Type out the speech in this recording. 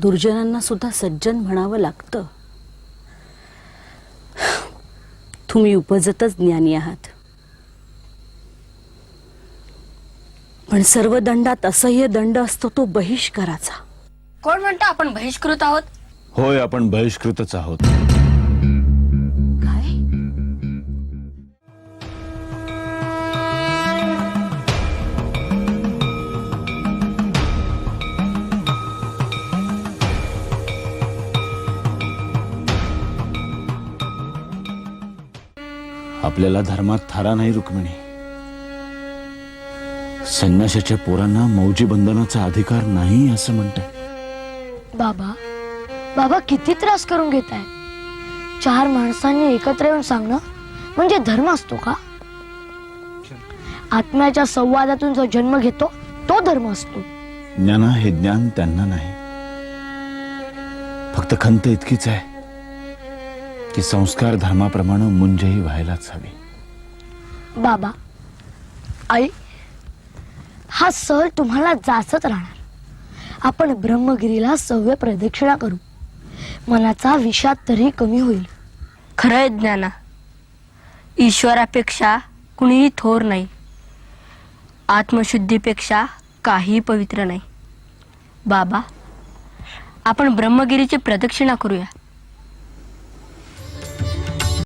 दुर्जनांना सुद्धा सज्जन म्हणावं लागतं. तुम्ही उपजतच ज्ञानी आहात. पण सर्व दंडात असह्य दंड असतो तो बहिष्काराचा. कोण म्हणतं आपण बहिष्कृत आहोत? होय आपण बहिष्कृतच आहोत. आपल्याला धर्मात थारा नाही रुक्मिणी. संन्याशाच्या पोरांना मौजी बंधनाचा अधिकार नाही असं म्हणतात बाबा बाबा किती त्रास करून घेत आहे चार माणसांनी एकत्र येऊन सांगणं म्हणजे धर्म असतो का? आत्म्याच्या संवादातून जो जन्म घेतो तो धर्म असतो. ज्ञाना हे ज्ञान त्यांना नाही. फक्त खंत इतकीच आहे. की संस्कार धर्माप्रमाणे मुंजही व्हायलाच हवी. बाबा आई हा सर तुम्हाला जाचत राहणार. आपण ब्रह्मगिरीला सव्य प्रदक्षिणा करू. मनाचा विषाद तरी कमी होईल. खरंय ज्ञाना. ईश्वरापेक्षा कुणीही थोर नाही. आत्मशुद्धीपेक्षा काही पवित्र नाही. बाबा आपण ब्रह्मगिरीची प्रदक्षिणा करूया.